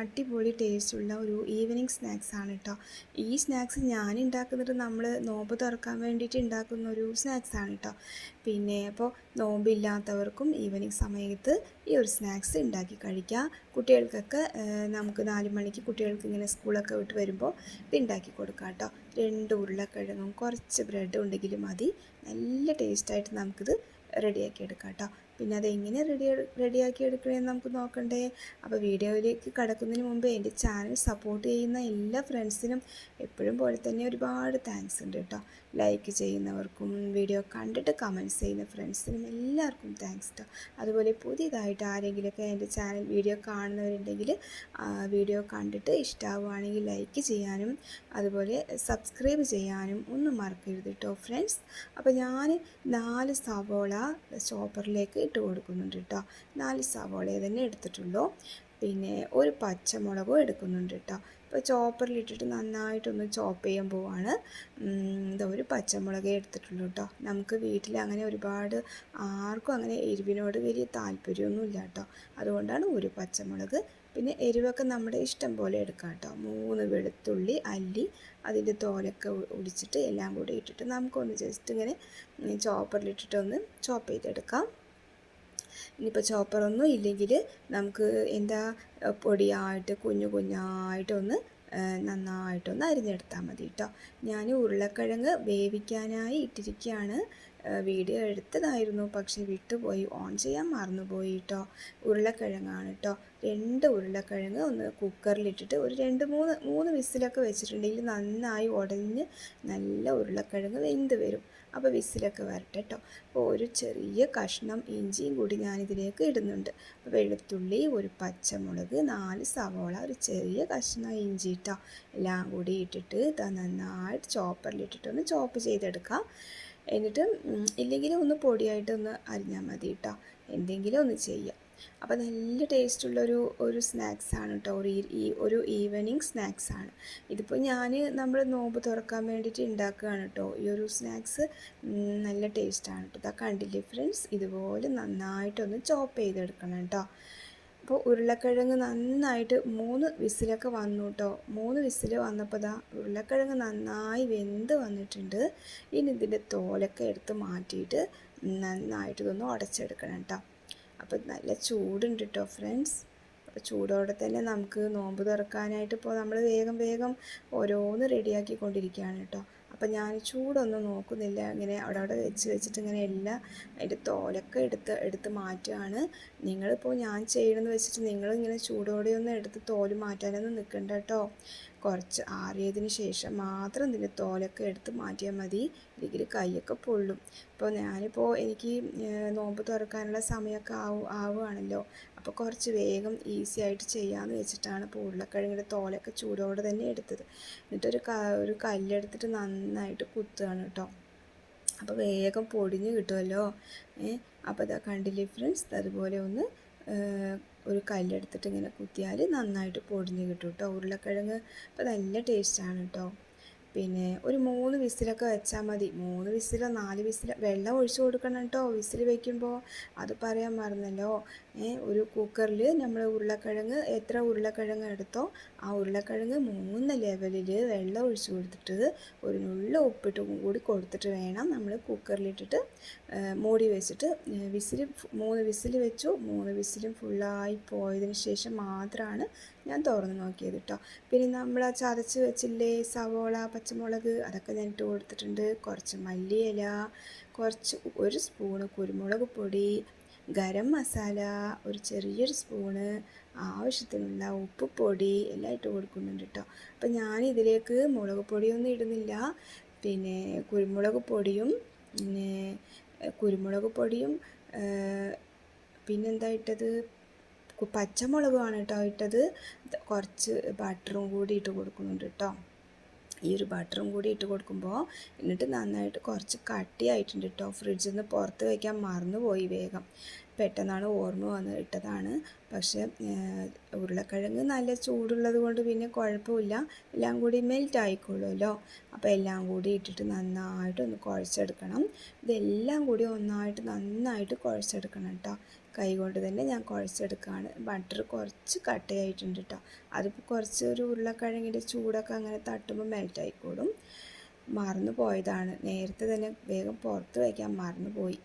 അടിപൊളി ടേസ്റ്റുള്ള ഒരു ഈവനിങ് സ്നാക്സ് ആണ് കേട്ടോ ഈ സ്നാക്സ് ഞാൻ ഉണ്ടാക്കുന്നത് നമ്മൾ നോമ്പ് തുറക്കാൻ വേണ്ടിയിട്ട് ഉണ്ടാക്കുന്ന ഒരു സ്നാക്സ് ആണ് കേട്ടോ പിന്നെ അപ്പോൾ നോമ്പില്ലാത്തവർക്കും ഈവനിങ് സമയത്ത് ഈ ഒരു സ്നാക്സ് ഉണ്ടാക്കി കഴിക്കാം. കുട്ടികൾക്കൊക്കെ നമുക്ക് നാല് മണിക്ക് കുട്ടികൾക്ക് ഇങ്ങനെ സ്കൂളൊക്കെ വിട്ട് വരുമ്പോൾ ഇത് ഉണ്ടാക്കി കൊടുക്കാം കേട്ടോ രണ്ട് ഉരുളക്കിഴങ്ങും കുറച്ച് ബ്രെഡും ഉണ്ടെങ്കിൽ മതി. നല്ല ടേസ്റ്റായിട്ട് നമുക്കിത് റെഡിയാക്കി എടുക്കാം കേട്ടോ പിന്നെ അത് എങ്ങനെ റെഡി റെഡിയാക്കി എടുക്കണമെന്ന് നമുക്ക് നോക്കണ്ടേ. അപ്പോൾ വീഡിയോയിലേക്ക് കടക്കുന്നതിന് മുമ്പ് എന്റെ ചാനൽ സപ്പോർട്ട് ചെയ്യുന്ന എല്ലാ ഫ്രണ്ട്സിനും എപ്പോഴും പോലെ തന്നെ ഒരുപാട് താങ്ക്സ് ഉണ്ട് കേട്ടോ ലൈക്ക് ചെയ്യുന്നവർക്കും വീഡിയോ കണ്ടിട്ട് കമന്റ്സ് ചെയ്യുന്ന ഫ്രണ്ട്സിനും എല്ലാവർക്കും താങ്ക്സ് കേട്ടോ അതുപോലെ പുതിയതായിട്ട് ആരെങ്കിലുമൊക്കെ എന്റെ ചാനൽ വീഡിയോ കാണുന്നവരുണ്ടെങ്കിൽ വീഡിയോ കണ്ടിട്ട് ഇഷ്ടമാവുകയാണെങ്കിൽ ലൈക്ക് ചെയ്യാനും അതുപോലെ സബ്സ്ക്രൈബ് ചെയ്യാനും ഒന്നും മറക്കരുത് കേട്ടോ ഫ്രണ്ട്സ് അപ്പോൾ ഞാൻ നാല് സവോള ചോപ്പറിലേക്ക് ഇട്ട് കൊടുക്കുന്നുണ്ട് കേട്ടോ. നാല് സവോളയെ തന്നെ എടുത്തിട്ടുള്ളൂ. പിന്നെ ഒരു പച്ചമുളകും എടുക്കുന്നുണ്ട് കേട്ടോ. ഇപ്പോൾ ചോപ്പറിലിട്ടിട്ട് നന്നായിട്ടൊന്ന് ചോപ്പ് ചെയ്യാൻ പോവാണ്. ഇതാ ഒരു പച്ചമുളകേ എടുത്തിട്ടുള്ളൂ കേട്ടോ. നമുക്ക് വീട്ടിൽ അങ്ങനെ ഒരുപാട് ആർക്കും അങ്ങനെ എരിവിനോട് വലിയ താല്പര്യമൊന്നുമില്ല കേട്ടോ. അതുകൊണ്ടാണ് ഒരു പച്ചമുളക് പിന്നെ എരിവൊക്കെ നമ്മുടെ ഇഷ്ടം പോലെ എടുക്കാം കേട്ടോ. മൂന്ന് വെളുത്തുള്ളി അല്ലി അതിന്റെ തോലൊക്കെ ഒടിച്ചിട്ട് എല്ലാം കൂടി ഇട്ടിട്ട് നമുക്കൊന്ന് ജസ്റ്റ് ഇങ്ങനെ ചോപ്പറിലിട്ടിട്ടൊന്ന് ചോപ്പ് ചെയ്തെടുക്കാം. ഇനിയിപ്പോൾ ചോപ്പറൊന്നും ഇല്ലെങ്കിൽ നമുക്ക് എന്താ പൊടിയായിട്ട് കുഞ്ഞു കുഞ്ഞായിട്ടൊന്ന് നന്നായിട്ടൊന്ന് അരിഞ്ഞെടുത്താൽ മതി കേട്ടോ ഞാൻ ഉരുളക്കിഴങ്ങ് വേവിക്കാനായി ഇട്ടിരിക്കുകയാണ് വീഡിയോ എടുത്തതായിരുന്നു. പക്ഷേ വിട്ടുപോയി. ഓൺ ചെയ്യാൻ മറന്നുപോയി കേട്ടോ ഉരുളക്കിഴങ്ങാണ് കേട്ടോ രണ്ട് ഉരുളക്കിഴങ്ങ് ഒന്ന് കുക്കറിലിട്ടിട്ട് ഒരു രണ്ട് മൂന്ന് മൂന്ന് വിസിലൊക്കെ വെച്ചിട്ടുണ്ടെങ്കിൽ നന്നായി ഉടഞ്ഞ് നല്ല ഉരുളക്കിഴങ്ങ് വെന്ത് വരും. അപ്പോൾ വിസിലൊക്കെ വരട്ടെ കേട്ടോ അപ്പോൾ ഒരു ചെറിയ കഷ്ണം ഇഞ്ചിയും കൂടി ഞാനിതിലേക്ക് ഇടുന്നുണ്ട്. അപ്പോൾ വെളുത്തുള്ളി ഒരു പച്ചമുളക് നാല് സവോള ഒരു ചെറിയ കഷ്ണം ഇഞ്ചി കേട്ടോ എല്ലാം കൂടി ഇട്ടിട്ട് നന്നായിട്ട് ചോപ്പറിലിട്ടിട്ടൊന്ന് ചോപ്പ് ചെയ്തെടുക്കാം. എന്നിട്ട് ഇല്ലെങ്കിലും ഒന്ന് പൊടിയായിട്ടൊന്ന് അരിഞ്ഞാൽ മതി കേട്ടോ എന്തെങ്കിലും ഒന്ന് ചെയ്യാം. അപ്പോൾ നല്ല ടേസ്റ്റുള്ളൊരു ഒരു സ്നാക്സാണ് കേട്ടോ ഒരു ഈ- ഒരു ഈവനിങ് സ്നാക്സാണ് ഇതിപ്പോൾ ഞാൻ നമ്മൾ നോമ്പ് തുറക്കാൻ വേണ്ടിയിട്ട് ഉണ്ടാക്കുകയാണ് കേട്ടോ ഈ ഒരു സ്നാക്സ് നല്ല ടേസ്റ്റാണ് കേട്ടോ ഇതാ കണ്ടില്ലേ ഫ്രണ്ട്സ് ഇതുപോലെ നന്നായിട്ടൊന്ന് ചോപ്പ് ചെയ്തെടുക്കണം കേട്ടോ അപ്പോൾ ഉരുളക്കിഴങ്ങ് നന്നായിട്ട് മൂന്ന് വിസിലൊക്കെ വന്നു കേട്ടോ മൂന്ന് വിസിൽ വന്നപ്പോൾ ദാ ഉരുളക്കിഴങ്ങ് നന്നായി വെന്ത് വന്നിട്ടുണ്ട്. ഇനി ഇതിന്റെ തോലൊക്കെ എടുത്ത് മാറ്റിയിട്ട് നന്നായിട്ട് ഇതൊന്ന് ഉടച്ചെടുക്കണം കേട്ടോ അപ്പോൾ നല്ല ചൂടുണ്ട് കേട്ടോ ഫ്രണ്ട്സ് അപ്പോൾ ചൂടോടെ തന്നെ നമുക്ക് നോമ്പ് തുറക്കാനായിട്ട് ഇപ്പോൾ നമ്മൾ വേഗം വേഗം ഓരോന്ന് റെഡിയാക്കി കൊണ്ടിരിക്കുകയാണ് കേട്ടോ അപ്പോൾ ഞാൻ ചൂടൊന്നും നോക്കുന്നില്ല. ഇങ്ങനെ അവിടെ അവിടെ വെച്ച് വെച്ചിട്ട് ഇങ്ങനെ എല്ലാം അതിന്റെ തോലൊക്കെ എടുത്ത് എടുത്ത് മാറ്റുകയാണ്. നിങ്ങളിപ്പോൾ ഞാൻ ചെയ്യണമെന്ന് വെച്ചിട്ട് നിങ്ങളിങ്ങനെ ചൂടോടെയൊന്നും എടുത്ത് തോൽ മാറ്റാനൊന്നും നിൽക്കണ്ട കേട്ടോ കുറച്ച് ആറിയതിന് ശേഷം മാത്രം ഇതിന്റെ തോലൊക്കെ എടുത്ത് മാറ്റിയാൽ മതി. ഇല്ലെങ്കിൽ കൈയൊക്കെ പൊള്ളും. ഇപ്പോൾ ഞാനിപ്പോൾ എനിക്ക് നോമ്പ് തുറക്കാനുള്ള സമയമൊക്കെ ആവും ആവുകയാണല്ലോ. അപ്പോൾ കുറച്ച് വേഗം ഈസി ആയിട്ട് ചെയ്യാമെന്ന് വെച്ചിട്ടാണ് ഇപ്പോൾ ഉരുളക്കിഴങ്ങിന്റെ തോലൊക്കെ ചൂടോടെ തന്നെ എടുത്തത്. എന്നിട്ടൊരു ക ഒരു കല്ലെടുത്തിട്ട് നന്നായിട്ട് കുത്തുകയാണ് കേട്ടോ. അപ്പോൾ വേഗം പൊടിഞ്ഞ് കിട്ടുമല്ലോ. ഏ അപ്പോൾ ഇതാ കണ്ടില്ലേ ഫ്രണ്ട്സ്? അതുപോലെ ഒന്ന് ഒരു കല്ലെടുത്തിട്ട് ഇങ്ങനെ കുത്തിയാൽ നന്നായിട്ട് പൊടിഞ്ഞ് കിട്ടും കേട്ടോ ഉരുളക്കിഴങ്ങ് അപ്പോൾ നല്ല ടേസ്റ്റാണ് കേട്ടോ പിന്നെ ഒരു മൂന്ന് വിസിലൊക്കെ വെച്ചാൽ മതി. മൂന്ന് വിസിലോ നാല് വിസിലോ വെള്ളം ഒഴിച്ചു കൊടുക്കണം കേട്ടോ വിസിൽ വയ്ക്കുമ്പോൾ അത് പറയാൻ മറന്നല്ലോ. ഒരു കുക്കറിൽ നമ്മൾ ഉരുളക്കിഴങ്ങ് എത്ര ഉരുളക്കിഴങ്ങ് എടുത്തോ ആ ഉരുളക്കിഴങ്ങ് മൂന്ന് ലെവലിൽ വെള്ളം ഒഴിച്ചു കൊടുത്തിട്ട് ഒരു നുള്ള ഉപ്പിട്ട് കൂടി കൊടുത്തിട്ട് വേണം നമ്മൾ കുക്കറിലിട്ടിട്ട് മൂടി വെച്ചിട്ട് വിസിൽ മൂന്ന് വിസിൽ വെച്ചു. മൂന്ന് വിസിലും ഫുള്ളായി പോയതിന് ശേഷം മാത്രമാണ് ഞാൻ തുറന്ന് നോക്കിയത് കേട്ടോ പിന്നെ നമ്മൾ ചതച്ച് വെച്ചില്ലേ സവോള പച്ചമുളക് അതൊക്കെ ഞാൻ ഇട്ട് കൊടുത്തിട്ടുണ്ട്. കുറച്ച് മല്ലിയില കുറച്ച് ഒരു സ്പൂണ് കുരുമുളക് പൊടി ഗരം മസാല ഒരു ചെറിയൊരു സ്പൂണ് ആവശ്യത്തിനുള്ള ഉപ്പ് പൊടി എല്ലാം ഇട്ട് കൊടുക്കുന്നുണ്ട് കേട്ടോ അപ്പം ഞാൻ ഇതിലേക്ക് മുളക് പൊടിയൊന്നും ഇടുന്നില്ല. പിന്നെ കുരുമുളക് പൊടിയും പിന്നെ കുരുമുളക് പൊടിയും പിന്നെന്താ ഇട്ടത്? പച്ചമുളകുമാണ് കേട്ടോ ഇട്ടത്. കുറച്ച് ബട്ടറും കൂടി ഇട്ട് കൊടുക്കുന്നുണ്ട് കേട്ടോ ഈ ഒരു ബട്ടറും കൂടി ഇട്ട് കൊടുക്കുമ്പോൾ എന്നിട്ട് നന്നായിട്ട് കുറച്ച് കട്ടിയായിട്ടുണ്ട് കേട്ടോ ഫ്രിഡ്ജിൽ നിന്ന് പുറത്ത് വയ്ക്കാൻ മറന്നുപോയി വേഗം. പെട്ടെന്നാണ് ഓർമ്മ വന്ന് ഇട്ടതാണ്. പക്ഷേ ഉരുളക്കിഴങ്ങ് നല്ല ചൂടുള്ളത് കൊണ്ട് പിന്നെ കുഴപ്പമില്ല. എല്ലാം കൂടി മെൽറ്റ് ആയിക്കോളുമല്ലോ അപ്പോൾ എല്ലാം കൂടി ഇട്ടിട്ട് നന്നായിട്ട് ഒന്ന് കുഴച്ചെടുക്കണം. ഇതെല്ലാം കൂടി ഒന്നായിട്ട് നന്നായിട്ട് കുഴച്ചെടുക്കണം കേട്ടോ കൈ കൊണ്ട് തന്നെ ഞാൻ കുഴച്ചെടുക്കുകയാണ്. ബട്ടർ കുറച്ച് കട്ടയായിട്ടുണ്ട് കേട്ടോ അതിപ്പോൾ കുറച്ച് ഒരു ഉരുളക്കിഴങ്ങിന്റെ ചൂടൊക്കെ അങ്ങനെ തട്ടുമ്പോൾ മെൽറ്റ് ആയിക്കോളും മറന്നു പോയതാണ്. നേരത്തെ തന്നെ വേഗം പുറത്ത് വയ്ക്കാൻ മറന്നു പോയി.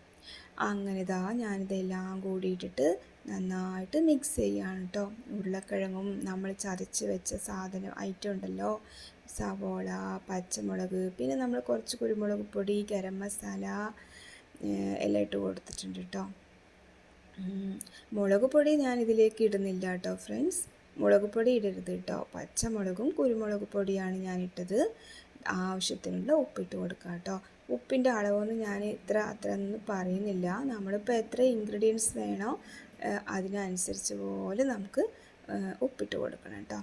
അങ്ങനെ ഇതാ ഞാനിതെല്ലാം കൂടിയിട്ടിട്ട് നന്നായിട്ട് മിക്സ് ചെയ്യുകയാണ് കേട്ടോ ഉരുളക്കിഴങ്ങും നമ്മൾ ചതച്ച് വെച്ച സാധനം ഐറ്റം ഉണ്ടല്ലോ. സവോള പച്ചമുളക് പിന്നെ നമ്മൾ കുറച്ച് കുരുമുളക് പൊടി ഗരം മസാല എല്ലാം ഇട്ട് കൊടുത്തിട്ടുണ്ട് കേട്ടോ മുളക് പൊടി ഞാൻ ഇതിലേക്ക് ഇടുന്നില്ല കേട്ടോ ഫ്രണ്ട്സ് മുളക് പൊടി ഇടരുത് കേട്ടോ. പച്ചമുളകും കുരുമുളക് പൊടിയാണ് ഞാൻ ഇട്ടത് ആവശ്യത്തിനുള്ള ഉപ്പിട്ട് കൊടുക്കുക കേട്ടോ. ഉപ്പിന്റെ അളവൊന്നും ഞാൻ ഇത്ര അത്ര ഒന്നും പറയുന്നില്ല. നമ്മളിപ്പോൾ എത്ര ഇൻഗ്രീഡിയൻസ് വേണോ അതിനനുസരിച്ച് പോലെ നമുക്ക് ഉപ്പിട്ട് കൊടുക്കണം കേട്ടോ.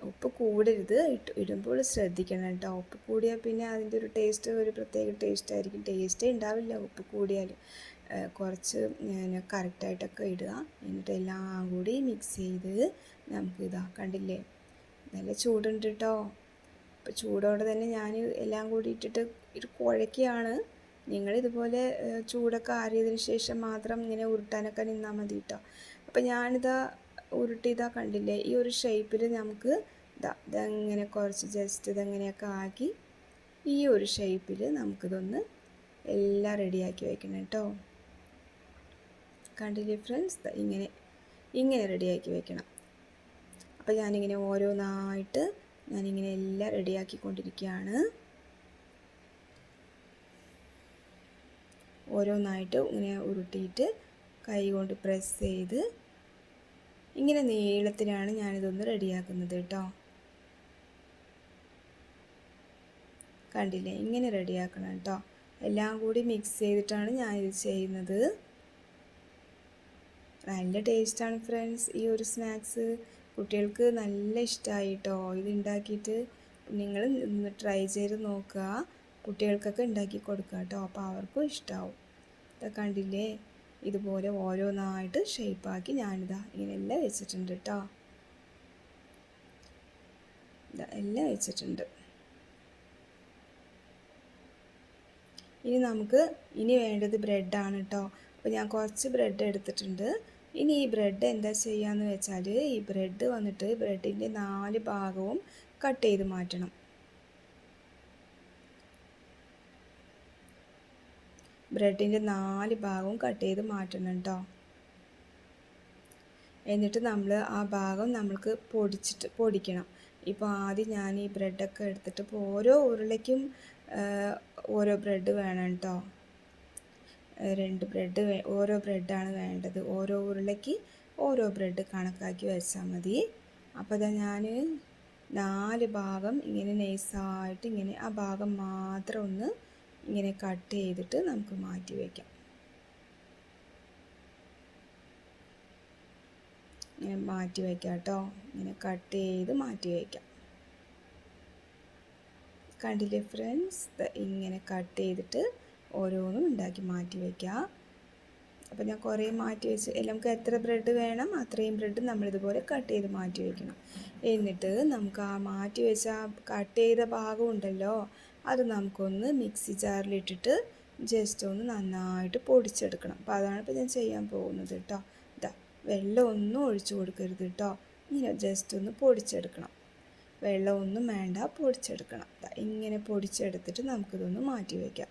ഉപ്പ് കൂടരുത്. ഇട്ട് ഇടുമ്പോൾ ശ്രദ്ധിക്കണം കേട്ടോ. ഉപ്പ് കൂടിയാൽ പിന്നെ അതിന്റെ ഒരു ടേസ്റ്റ് ഒരു പ്രത്യേക ടേസ്റ്റ് ആയിരിക്കും. ടേസ്റ്റേ ഉണ്ടാവില്ല ഉപ്പ് കൂടിയാൽ കുറച്ച് കറക്റ്റായിട്ടൊക്കെ ഇടുക. എന്നിട്ട് എല്ലാം കൂടി മിക്സ് ചെയ്ത് നമുക്ക് ഇതാ കണ്ടില്ലേ? നല്ല ചൂടുണ്ട് കേട്ടോ അപ്പോൾ ചൂടോടെ തന്നെ ഞാൻ എല്ലാം കൂടി ഇട്ടിട്ട് ഒരു നിങ്ങൾ ഇതുപോലെ ചൂടൊക്കെ ആറിയതിന് ശേഷം മാത്രം ഇങ്ങനെ ഉരുട്ടാനൊക്കെ നിന്നാൽ മതി കേട്ടോ അപ്പോൾ ഞാനിതാ ഉരുട്ടിയതാ കണ്ടില്ലേ? ഈ ഒരു ഷേപ്പിൽ നമുക്ക് ഇതാ ഇതങ്ങനെ കുറച്ച് ജസ്റ്റ് ഇതെങ്ങനെയൊക്കെ ആക്കി ഈ ഒരു ഷേപ്പിൽ നമുക്കിതൊന്ന് എല്ലാം റെഡിയാക്കി വയ്ക്കണം കേട്ടോ കണ്ടില്ലേ ഫ്രണ്ട്സ്? ഇങ്ങനെ ഇങ്ങനെ റെഡിയാക്കി വെക്കണം. അപ്പോൾ ഞാനിങ്ങനെ ഓരോന്നായിട്ട് ഞാനിങ്ങനെ എല്ലാം റെഡിയാക്കിക്കൊണ്ടിരിക്കുകയാണ്. ഓരോന്നായിട്ട് ഇങ്ങനെ ഉരുട്ടിയിട്ട് കൈ കൊണ്ട് പ്രസ് ചെയ്ത് ഇങ്ങനെ നീളത്തിലാണ് ഞാനിതൊന്ന് റെഡിയാക്കുന്നത് കേട്ടോ. കണ്ടില്ലേ? ഇങ്ങനെ റെഡിയാക്കണം കേട്ടോ. എല്ലാം കൂടി മിക്സ് ചെയ്തിട്ടാണ് ഞാനിത് ചെയ്യുന്നത്. നല്ല ടേസ്റ്റാണ് ഫ്രണ്ട്സ്. ഈ ഒരു സ്നാക്സ് കുട്ടികൾക്ക് നല്ല ഇഷ്ടമായി കേട്ടോ ഇത് ഉണ്ടാക്കിയിട്ട് നിങ്ങൾ ട്രൈ ചെയ്ത് നോക്കുക. കുട്ടികൾക്കൊക്കെ ഉണ്ടാക്കി കൊടുക്കുക കേട്ടോ അപ്പോൾ അവർക്കും ഇഷ്ടമാവും ഇതൊക്കെ കണ്ടില്ലേ? ഇതുപോലെ ഓരോന്നായിട്ട് ഷേപ്പാക്കി ഞാനിതാ ഇങ്ങനെ എല്ലാം വെച്ചിട്ടുണ്ട് കേട്ടോ എല്ലാം വെച്ചിട്ടുണ്ട്. ഇനി നമുക്ക് ഇനി വേണ്ടത് ബ്രെഡാണ് കേട്ടോ അപ്പോൾ ഞാൻ കുറച്ച് ബ്രെഡ് എടുത്തിട്ടുണ്ട്. ഇനി ഈ ബ്രെഡ് എന്താ ചെയ്യാന്ന് വെച്ചാൽ ഈ ബ്രെഡ് വന്നിട്ട് ബ്രെഡിന്റെ നാല് ഭാഗവും കട്ട് ചെയ്ത് മാറ്റണം. ബ്രെഡിന്റെ നാല് ഭാഗവും കട്ട് ചെയ്ത് മാറ്റണം കേട്ടോ എന്നിട്ട് നമ്മൾ ആ ഭാഗം നമ്മൾക്ക് പൊടിച്ചിട്ട് പൊടിക്കണം. ഇപ്പോൾ ആദ്യം ഞാൻ ഈ ബ്രെഡൊക്കെ എടുത്തിട്ട് ഇപ്പോൾ ഓരോ ഉരുളയ്ക്കും ഓരോ ബ്രെഡ് വേണം കേട്ടോ രണ്ട് ബ്രെഡ് ഓരോ ബ്രെഡാണ് വേണ്ടത്. ഓരോ ഉരുളയ്ക്ക് ഓരോ ബ്രെഡ് കണക്കാക്കി വെച്ചാൽ മതി. അപ്പോൾ ഇതാ ഞാൻ നാല് ഭാഗം ഇങ്ങനെ നൈസായിട്ട് ഇങ്ങനെ ആ ഭാഗം മാത്രം ഒന്ന് ഇങ്ങനെ കട്ട് ചെയ്തിട്ട് നമുക്ക് മാറ്റി വയ്ക്കാം ഇങ്ങനെ മാറ്റി വയ്ക്കാം കേട്ടോ. ഇങ്ങനെ കട്ട് ചെയ്ത് മാറ്റി വയ്ക്കാം കണ്ടില്ലേ ഫ്രണ്ട്സ് ഇങ്ങനെ കട്ട് ചെയ്തിട്ട് ഓരോന്നും ഉണ്ടാക്കി മാറ്റി വയ്ക്കുക അപ്പോൾ ഞാൻ കുറേ മാറ്റി വെച്ച് നമുക്ക് എത്ര ബ്രെഡ് വേണം അത്രയും ബ്രെഡ് നമ്മളിതുപോലെ കട്ട് ചെയ്ത് മാറ്റി വയ്ക്കണം എന്നിട്ട് നമുക്ക് ആ മാറ്റി വെച്ച കട്ട് ചെയ്ത ഭാഗം ഉണ്ടല്ലോ അത് നമുക്കൊന്ന് മിക്സി ജാറിലിട്ടിട്ട് ജസ്റ്റ് ഒന്ന് നന്നായിട്ട് പൊടിച്ചെടുക്കണം. അപ്പോൾ അതാണ് ഇപ്പോൾ ഞാൻ ചെയ്യാൻ പോകുന്നത് കേട്ടോ ഇതാ വെള്ളം ഒന്നും ഒഴിച്ചു കൊടുക്കരുത് കേട്ടോ ഇങ്ങനെ ജസ്റ്റ് ഒന്ന് പൊടിച്ചെടുക്കണം. വെള്ളമൊന്നും വേണ്ട പൊടിച്ചെടുക്കണം. ഇങ്ങനെ പൊടിച്ചെടുത്തിട്ട് നമുക്കിതൊന്ന് മാറ്റി വയ്ക്കാം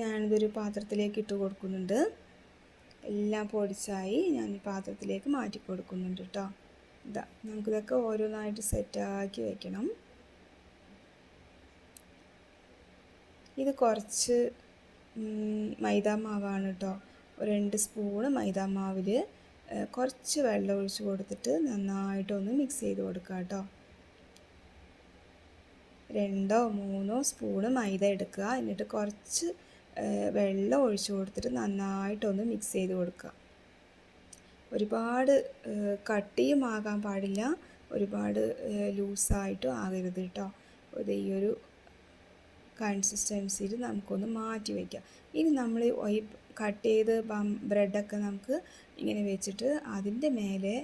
ഞാനിതൊരു പാത്രത്തിലേക്ക് ഇട്ട് കൊടുക്കുന്നുണ്ട്. എല്ലാം പൊടിച്ചായി ഞാൻ പാത്രത്തിലേക്ക് മാറ്റി കൊടുക്കുന്നുണ്ട് കേട്ടോ. ഇതാ നമുക്കിതൊക്കെ ഓരോന്നായിട്ട് സെറ്റാക്കി വെക്കണം. ഇത് കുറച്ച് മൈദാ മാവാണ് കേട്ടോ. രണ്ട് സ്പൂണ് മൈദാ മാവിൽ കുറച്ച് വെള്ളം ഒഴിച്ച് കൊടുത്തിട്ട് നന്നായിട്ടൊന്ന് മിക്സ് ചെയ്ത് കൊടുക്കുക കേട്ടോ. രണ്ടോ മൂന്നോ സ്പൂണ് മൈദ എടുക്കുക. എന്നിട്ട് കുറച്ച് വെള്ളം ഒഴിച്ചു കൊടുത്തിട്ട് നന്നായിട്ടൊന്ന് മിക്സ് ചെയ്ത് കൊടുക്കുക. ഒരുപാട് കട്ടിയും ആകാൻ പാടില്ല. ഒരുപാട് ലൂസായിട്ടും ആകരുത് കേട്ടോ. ഇത് ഈ ഒരു കൺസിസ്റ്റൻസിയിൽ നമുക്കൊന്ന് മാറ്റി വയ്ക്കാം ഇനി നമ്മൾ ഈ കട്ട് ചെയ്ത് ബ്രെഡൊക്കെ നമുക്ക് ഇങ്ങനെ വെച്ചിട്ട് അതിന്റെ മേലെ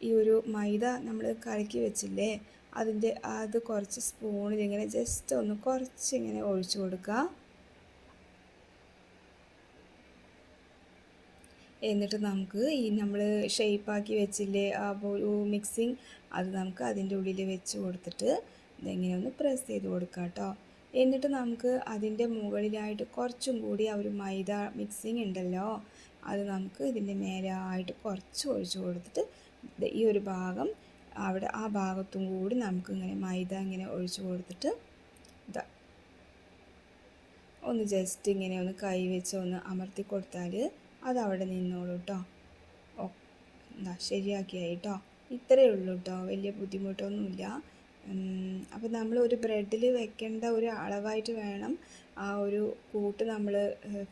ഈ ഒരു മൈദ നമ്മൾ കലക്കി വെച്ചില്ലേ അതിന്റെ അത് കുറച്ച് സ്പൂണിൽ ഇങ്ങനെ ജസ്റ്റ് ഒന്ന് കുറച്ച് ഇങ്ങനെ ഒഴിച്ചു കൊടുക്കുക. എന്നിട്ട് നമുക്ക് ഈ നമ്മൾ ഷേപ്പാക്കി വെച്ചില്ലേ ആ ഒരു മിക്സിങ് അത് നമുക്ക് അതിന്റെ ഉള്ളിൽ വെച്ച് കൊടുത്തിട്ട് ഇതെങ്ങനെ ഒന്ന് പ്രസ് ചെയ്ത് കൊടുക്കാം കേട്ടോ എന്നിട്ട് നമുക്ക് അതിന്റെ മുകളിലായിട്ട് കുറച്ചും കൂടി ആ ഒരു മൈദ മിക്സിങ് ഉണ്ടല്ലോ അത് നമുക്ക് ഇതിന്റെ മേലായിട്ട് കുറച്ച് ഒഴിച്ച് കൊടുത്തിട്ട് ഈ ഒരു ഭാഗം അവിടെ ആ ഭാഗത്തും കൂടി നമുക്ക് ഇങ്ങനെ മൈദ ഇങ്ങനെ ഒഴിച്ച് കൊടുത്തിട്ട് ഇതാ ഒന്ന് ജസ്റ്റ് ഇങ്ങനെ ഒന്ന് കൈ വെച്ച് ഒന്ന് അമർത്തി കൊടുത്താൽ അത് അവിടെ നിന്നോളൂ കേട്ടോ ഓ എന്താ ശരിയാക്കിയായി കേട്ടോ ഇത്രയേ ഉള്ളൂ കേട്ടോ വലിയ ബുദ്ധിമുട്ടൊന്നുമില്ല. അപ്പോൾ നമ്മൾ ഒരു ബ്രെഡിൽ വെക്കേണ്ട ഒരു അളവായിട്ട് വേണം ആ ഒരു കൂട്ട് നമ്മൾ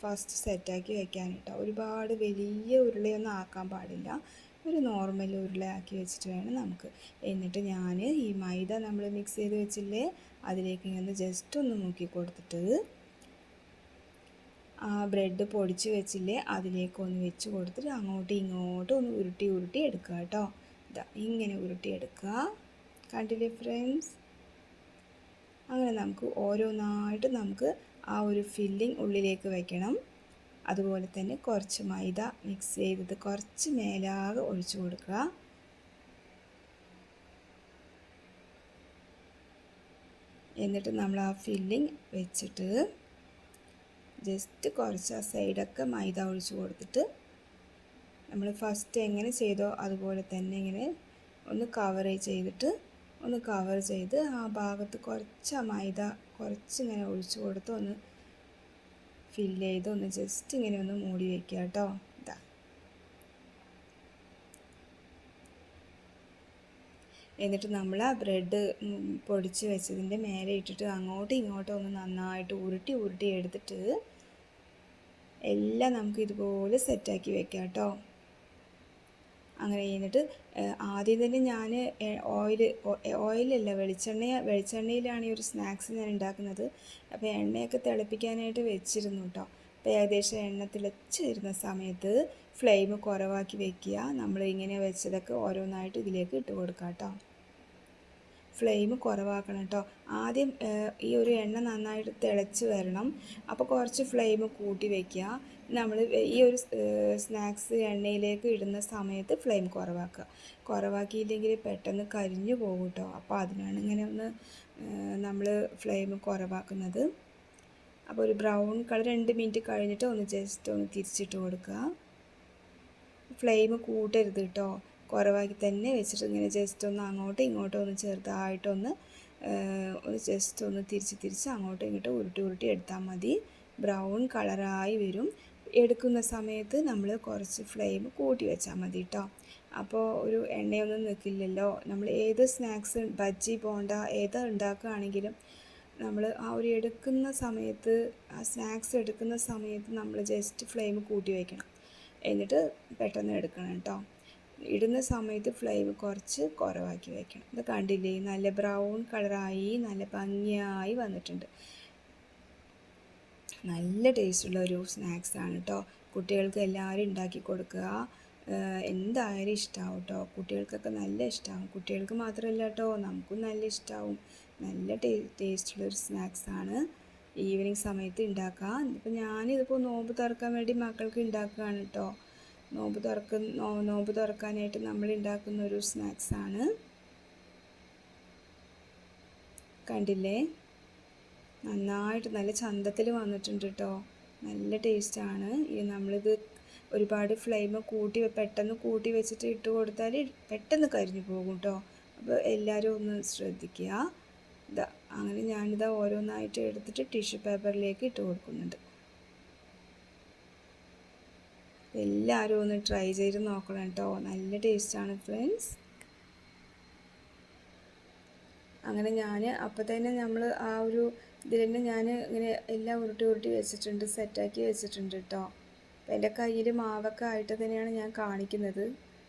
ഫസ്റ്റ് സെറ്റാക്കി വെക്കാൻ കേട്ടോ ഒരുപാട് വലിയ ഉരുളയൊന്നും ആക്കാൻ പാടില്ല. ഒരു നോർമൽ ഉരുളയാക്കി വെച്ചിട്ട് വേണം നമുക്ക്. എന്നിട്ട് ഞാൻ ഈ മൈദ നമ്മൾ മിക്സ് ചെയ്ത് വെച്ചില്ലേ അതിലേക്ക് ഇങ്ങനെ ജസ്റ്റ് ഒന്ന് മുക്കി കൊടുത്തിട്ട് ബ്രെഡ് പൊടിച്ച് വെച്ചില്ലേ അതിലേക്കൊന്ന് വെച്ച് കൊടുത്തിട്ട് അങ്ങോട്ടും ഇങ്ങോട്ടും ഒന്ന് ഉരുട്ടി ഉരുട്ടി എടുക്കുക കേട്ടോ. ഇതാ ഇങ്ങനെ ഉരുട്ടി എടുക്കുക. കണ്ടില്ലേ ഫ്രണ്ട്സ് അങ്ങനെ നമുക്ക് ഓരോന്നായിട്ട് നമുക്ക് ആ ഒരു ഫില്ലിംഗ് ഉള്ളിലേക്ക് വയ്ക്കണം അതുപോലെ തന്നെ കുറച്ച് മൈദ മിക്സ് ചെയ്തത് കുറച്ച് മേലാകെ ഒഴിച്ചു കൊടുക്കുക. എന്നിട്ട് നമ്മൾ ആ ഫില്ലിംഗ് വെച്ചിട്ട് ജസ്റ്റ് കുറച്ച് ആ സൈഡൊക്കെ മൈദ ഒഴിച്ച് കൊടുത്തിട്ട് നമ്മൾ ഫസ്റ്റ് എങ്ങനെ ചെയ്തോ അതുപോലെ തന്നെ ഇങ്ങനെ ഒന്ന് കവർ ചെയ്തിട്ട് ഒന്ന് കവർ ചെയ്ത് ആ ഭാഗത്ത് കുറച്ച് മൈദ കുറച്ച് ഇങ്ങനെ ഒഴിച്ചു കൊടുത്ത് ഒന്ന് ഫില്ല് ചെയ്ത് ഒന്ന് ജസ്റ്റ് ഇങ്ങനെ ഒന്ന് മൂടി വയ്ക്കുക കേട്ടോ. ഇതാ എന്നിട്ട് നമ്മൾ ആ ബ്രെഡ് പൊടിച്ച് വെച്ചതിന്റെ മേലെ ഇട്ടിട്ട് അങ്ങോട്ടും ഇങ്ങോട്ടും ഒന്ന് നന്നായിട്ട് ഉരുട്ടി ഉരുട്ടി എടുത്തിട്ട് എല്ലാം നമുക്ക് ഇതുപോലെ സെറ്റാക്കി വെക്കാം കേട്ടോ. അങ്ങനെ കഴിഞ്ഞിട്ട് ആദ്യം തന്നെ ഞാൻ ഓയിൽ ഓയിലല്ല വെളിച്ചെണ്ണ വെളിച്ചെണ്ണയിലാണ് ഈ ഒരു സ്നാക്സ് ഞാൻ ഉണ്ടാക്കുന്നത്. അപ്പോൾ എണ്ണയൊക്കെ തിളപ്പിക്കാനായിട്ട് വെച്ചിരുന്നു കേട്ടോ. അപ്പോൾ ഏകദേശം എണ്ണ തിളച്ച് വരുന്ന സമയത്ത് ഫ്ലെയിം കുറവാക്കി വെക്കുക. നമ്മൾ ഇങ്ങനെ വെച്ചതൊക്കെ ഓരോന്നായിട്ട് ഇതിലേക്ക് ഇട്ട് കൊടുക്കാം കേട്ടോ. ഫ്ലെയിം കുറവാക്കണം കേട്ടോ ആദ്യം ഈ ഒരു എണ്ണ നന്നായിട്ട് തിളച്ച് വരണം. അപ്പോൾ കുറച്ച് ഫ്ലെയിം കൂട്ടി വയ്ക്കുക നമ്മൾ ഈ ഒരു സ്നാക്സ് എണ്ണയിലേക്ക് ഇടുന്ന സമയത്ത് ഫ്ലെയിം കുറവാക്കുക. കുറവാക്കിയില്ലെങ്കിൽ പെട്ടെന്ന് കരിഞ്ഞു പോകും കേട്ടോ അപ്പോൾ അതിനാണ് ഇങ്ങനെ ഒന്ന് നമ്മൾ ഫ്ലെയിം കുറവാക്കുന്നത്. അപ്പോൾ ഒരു ബ്രൗൺ കളർ രണ്ട് മിനിറ്റ് കഴിഞ്ഞിട്ട് ഒന്ന് ജസ്റ്റ് ഒന്ന് തിരിച്ചിട്ട് കൊടുക്കുക. ഫ്ലെയിം കൂട്ടരുത് കേട്ടോ കുറവാക്കി തന്നെ വെച്ചിട്ട് ഇങ്ങനെ ജസ്റ്റ് ഒന്ന് അങ്ങോട്ടും ഇങ്ങോട്ടും ഒന്ന് ചെറുതായിട്ടൊന്ന് ഒന്ന് ജസ്റ്റ് ഒന്ന് തിരിച്ച് തിരിച്ച് അങ്ങോട്ടും ഇങ്ങോട്ടും ഉരുട്ടി ഉരുട്ടി എടുത്താൽ മതി. ബ്രൗൺ കളറായി വരും. എടുക്കുന്ന സമയത്ത് നമ്മൾ കുറച്ച് ഫ്ലെയിം കൂട്ടി വെച്ചാൽ മതി കേട്ടോ അപ്പോൾ ഒരു എണ്ണയൊന്നും നിൽക്കില്ലല്ലോ നമ്മൾ ഏത് സ്നാക്സ് ബജ്ജി പോണ്ട ഏത് ഉണ്ടാക്കുകയാണെങ്കിലും നമ്മൾ ആ ഒരു എടുക്കുന്ന സമയത്ത് ആ സ്നാക്സ് എടുക്കുന്ന സമയത്ത് നമ്മൾ ജസ്റ്റ് ഫ്ലെയിം കൂട്ടി വയ്ക്കണം എന്നിട്ട് പെട്ടെന്ന് എടുക്കണം കേട്ടോ ഇടുന്ന സമയത്ത് ഫ്ലെയിം കുറച്ച് കുറവാക്കി വയ്ക്കണം ഇത് കണ്ടില്ലേ? നല്ല ബ്രൗൺ കളറായി നല്ല ഭംഗിയായി വന്നിട്ടുണ്ട്. നല്ല ടേസ്റ്റുള്ള ഒരു സ്നാക്സ് ആണ് കേട്ടോ കുട്ടികൾക്ക് എല്ലാവരും ഉണ്ടാക്കി കൊടുക്കുക. എന്തായാലും ഇഷ്ടമാവും കേട്ടോ കുട്ടികൾക്കൊക്കെ നല്ല ഇഷ്ടമാവും കുട്ടികൾക്ക് മാത്രമല്ല കേട്ടോ നമുക്കും നല്ല ഇഷ്ടമാവും നല്ല ടേ ടേസ്റ്റുള്ള ഒരു സ്നാക്സ് ആണ് ഈവനിങ് സമയത്ത് ഉണ്ടാക്കാം ഇപ്പം ഞാനിതിപ്പോൾ നോമ്പ് തുറക്കാൻ വേണ്ടി മക്കൾക്ക് ഉണ്ടാക്കുകയാണ് കേട്ടോ നോമ്പ് തുറക്ക നോമ്പ് തുറക്കാനായിട്ട് നമ്മൾ ഉണ്ടാക്കുന്ന ഒരു സ്നാക്സാണ് കണ്ടില്ലേ? നന്നായിട്ട് നല്ല ചന്തത്തിൽ വന്നിട്ടുണ്ട് കേട്ടോ നല്ല ടേസ്റ്റാണ് ഈ നമ്മളിത് ഒരുപാട് ഫ്ലെയിം കൂട്ടി പെട്ടെന്ന് കൂട്ടി വെച്ചിട്ട് ഇട്ട് കൊടുത്താൽ പെട്ടെന്ന് കരിഞ്ഞു പോകും കേട്ടോ അപ്പോൾ എല്ലാവരും ഒന്ന് ശ്രദ്ധിക്കുക ഇതാ അങ്ങനെ ഞാനിതാ ഓരോന്നായിട്ട് എടുത്തിട്ട് ടിഷ്യൂ പേപ്പറിലേക്ക് ഇട്ട് കൊടുക്കുന്നുണ്ട്. എല്ലാവരും ഒന്ന് ട്രൈ ചെയ്ത് നോക്കണം കേട്ടോ നല്ല ടേസ്റ്റാണ് ഫ്രണ്ട്സ് അങ്ങനെ ഞാൻ അപ്പോൾ തന്നെ നമ്മൾ ആ ഒരു ഇതിൽ തന്നെ ഞാൻ ഇങ്ങനെ എല്ലാം ഉരുട്ടി ഉരുട്ടി വെച്ചിട്ടുണ്ട് സെറ്റാക്കി വെച്ചിട്ടുണ്ട് കേട്ടോ അപ്പോൾ എന്റെ കയ്യിൽ മാവൊക്കെ ആയിട്ട് തന്നെയാണ് ഞാൻ കാണിക്കുന്നത്.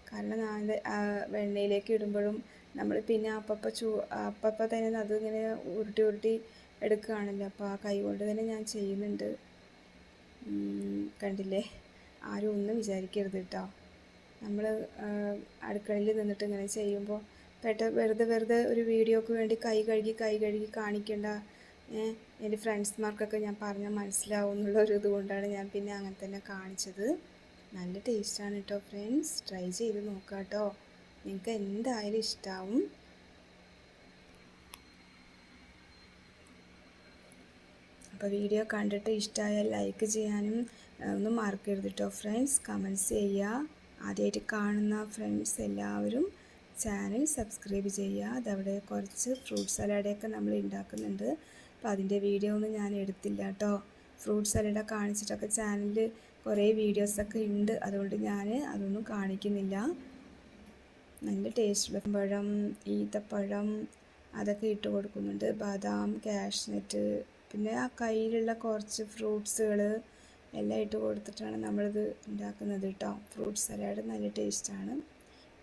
കാരണം ഞാൻ വെണ്ണയിലേക്ക് ഇടുമ്പോഴും നമ്മൾ പിന്നെ അപ്പപ്പോൾ ചൂ അപ്പപ്പോൾ തന്നെ ഇങ്ങനെ ഉരുട്ടി ഉരുട്ടി എടുക്കുകയാണല്ലോ. അപ്പോൾ ആ കൈ കൊണ്ട് തന്നെ ഞാൻ ചെയ്യുന്നുണ്ട്. കണ്ടില്ലേ? ആരും ഒന്നും വിചാരിക്കരുത് കേട്ടോ നമ്മൾ അടുക്കളയിൽ നിന്നിട്ട് ഇങ്ങനെ ചെയ്യുമ്പോൾ പെട്ട വെറുതെ വെറുതെ ഒരു വീഡിയോക്ക് വേണ്ടി കൈ കഴുകി കൈ കഴുകി കാണിക്കേണ്ട. എന്റെ ഫ്രണ്ട്സ്മാർക്കൊക്കെ ഞാൻ പറഞ്ഞാൽ മനസ്സിലാവും എന്നുള്ള ഒരു ഇതുകൊണ്ടാണ് ഞാൻ പിന്നെ അങ്ങനെ തന്നെ കാണിച്ചത്. നല്ല ടേസ്റ്റാണ് കേട്ടോ ഫ്രണ്ട്സ് ട്രൈ ചെയ്ത് നോക്കാം കേട്ടോ നിങ്ങൾക്ക് എന്തായാലും ഇഷ്ടമാവും അപ്പോൾ വീഡിയോ കണ്ടിട്ട് ഇഷ്ടമായാൽ ലൈക്ക് ചെയ്യാനും ഒന്നും മാർക്ക് കേട്ടോ ഫ്രണ്ട്സ് കമൻസ് ചെയ്യുക. ആദ്യമായിട്ട് കാണുന്ന ഫ്രണ്ട്സ് എല്ലാവരും ചാനൽ സബ്സ്ക്രൈബ് ചെയ്യുക. അതവിടെ കുറച്ച് ഫ്രൂട്ട് സലാഡൊക്കെ നമ്മൾ ഉണ്ടാക്കുന്നുണ്ട് അപ്പോൾ അതിന്റെ വീഡിയോ ഒന്നും ഞാൻ എടുത്തില്ല കേട്ടോ ഫ്രൂട്ട് സലാഡ് കാണിച്ചിട്ടൊക്കെ ചാനലിൽ കുറേ വീഡിയോസൊക്കെ ഉണ്ട് അതുകൊണ്ട് ഞാൻ അതൊന്നും കാണിക്കുന്നില്ല. നല്ല ടേസ്റ്റുള്ള പഴം ഈത്തപ്പഴം അതൊക്കെ ഇട്ട് കൊടുക്കുന്നുണ്ട്. ബദാം കാഷ്നട്ട് പിന്നെ ആ കയ്യിലുള്ള കുറച്ച് ഫ്രൂട്ട്സുകൾ എല്ലാം ഇട്ട് കൊടുത്തിട്ടാണ് നമ്മളിത് ഉണ്ടാക്കുന്നത് കേട്ടോ ഫ്രൂട്ട് സലാഡ് നല്ല ടേസ്റ്റാണ്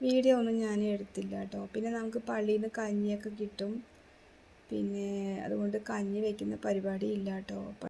വീഡിയോ ഒന്നും ഞാൻ എടുത്തില്ല കേട്ടോ പിന്നെ നമുക്ക് പള്ളിയിൽ നിന്ന് കഞ്ഞിയൊക്കെ കിട്ടും. പിന്നെ അതുകൊണ്ട് കഞ്ഞി വയ്ക്കുന്ന പരിപാടി ഇല്ല കേട്ടോ